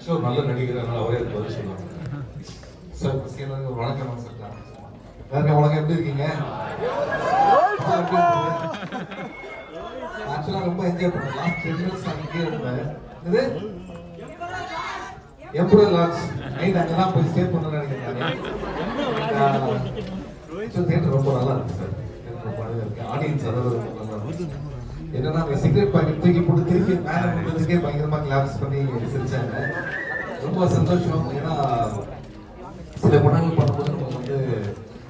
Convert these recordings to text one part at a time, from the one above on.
ஆக்சுவலாக ஒரு நல்ல நடிகர் அதனால அவரே பதில் சொல்லுவாங்க சார் ஃபர்ஸ்ட் எல்லாருக்கும் வணக்கம் சார். எல்லாருக்கும் வணக்கம் எப்படி இருக்கீங்க? ஆக்சுவலாக ரொம்ப என்ஜாய் பண்ணேன் லாஸ்ட் டென் மினிட்ஸ் அங்கேயே இருந்தேன். இது எம்பரர் லாட்ஸ் நைட் அங்கே தான் போய் ஸ்டே பண்ணணும்னு நினைக்கிறேன் ஸோ தேட்டர் ரொம்ப நல்லா இருக்கு சார். ரொம்ப அழகா இருக்கு. ஆடியன்ஸ் அதாவது ரொம்ப நல்லா இருக்கு என்னன்னா அந்த சிகரெட் பாக்கெட் தூக்கி போட்டு திருப்பி மேலே பண்ணுறதுக்கே பயங்கரமா கிளாப்ஸ் பண்ணி சிரிச்சாங்க ரொம்ப சந்தோஷம். ஏன்னா சில படங்கள் பண்ணும்போது நமக்கு வந்து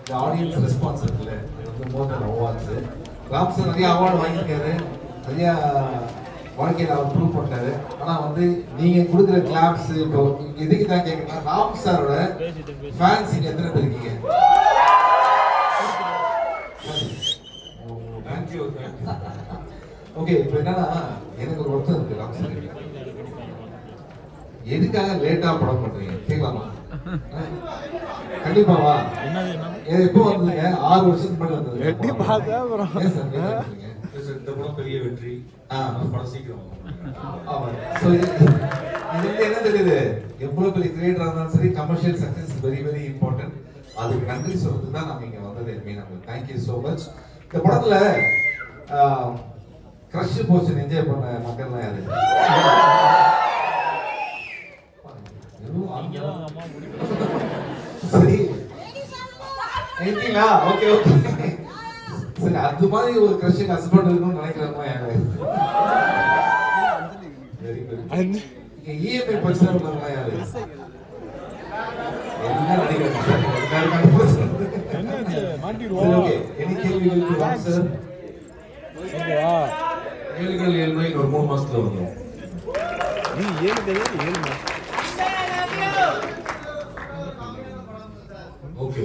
இந்த ஆடியன்ஸ் ரெஸ்பான்ஸ் இருக்குல்ல அது வந்து மோர் அவார்ட்ஸ் கிளாப்ஸ் சார் நிறைய அவார்டு வாங்கியிருக்காரு. நிறைய வாழ்க்கையில் அவர் ப்ரூவ் பண்ணாரு ஆனால் வந்து நீங்கள் கொடுக்குற கிளாப்ஸ் இப்போ எதுக்கு தான் கேட்கலாம் ராம் சாரோட ஃபேன்ஸ் இங்கே எத்தனை பேர் இருக்கீங்க? தேங்க்யூ ஓகே இப்போ என்னன்னா எனக்கு ஒரு வருத்தம் இருக்கு. எதுக்காக லேட்டா படம் பண்றீங்க? கேட்கலாமா கண்டிப்பாவா எப்போ வந்ததுங்க ஆறு வருஷத்துக்கு முன்னாடி வந்தது. எட்டி பார்த்தா அப்புறம். இந்த படம் பெரிய வெற்றி. படம் சீக்கிரம் என்ன தெரியுது? எவ்வளவு பெரிய கிரியேட்டரா இருந்தாலும் சரி commercial success very very important அதுக்கு நன்றி சொல்றதுக்கு தான் நம்ம இங்க வந்தது மீன் உங்களுக்கு தேங்க்யூ ஸோ மச் இந்த படத்துல கிரஷ் போர்ஷன் என்ஜாய் பண்ண மக்கள்லாம் யாரு. சரி இருக்கீங்களா ஓகே ஓகே சரி அது மாதிரி ஒரு கிரஷுக்கு ஹஸ்பண்ட் இருக்கணும்னு யாரு இங்க இஎம்ஐ பிரச்சனை உள்ளவங்க யாரு. எல்லாரும் கண்டுபிடிச்சிருக்காங்க. என்னாச்சு? சரி? ஓகேவா ஏழுகள் ஏழ்மை ஒரு மூணு மாசத்துல வந்துடும்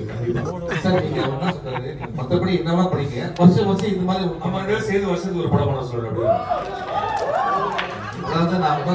கண்டிப்பா. சார், நீங்க என்ன சொல்றாரு? நீங்க மத்தபடி என்னவா படிங்க வருஷம் வருஷம் இந்த மாதிரி நம்ம சேர்ந்து வருஷத்துக்கு ஒரு படம் பண்ண சொல்றேன் அதாவது நான்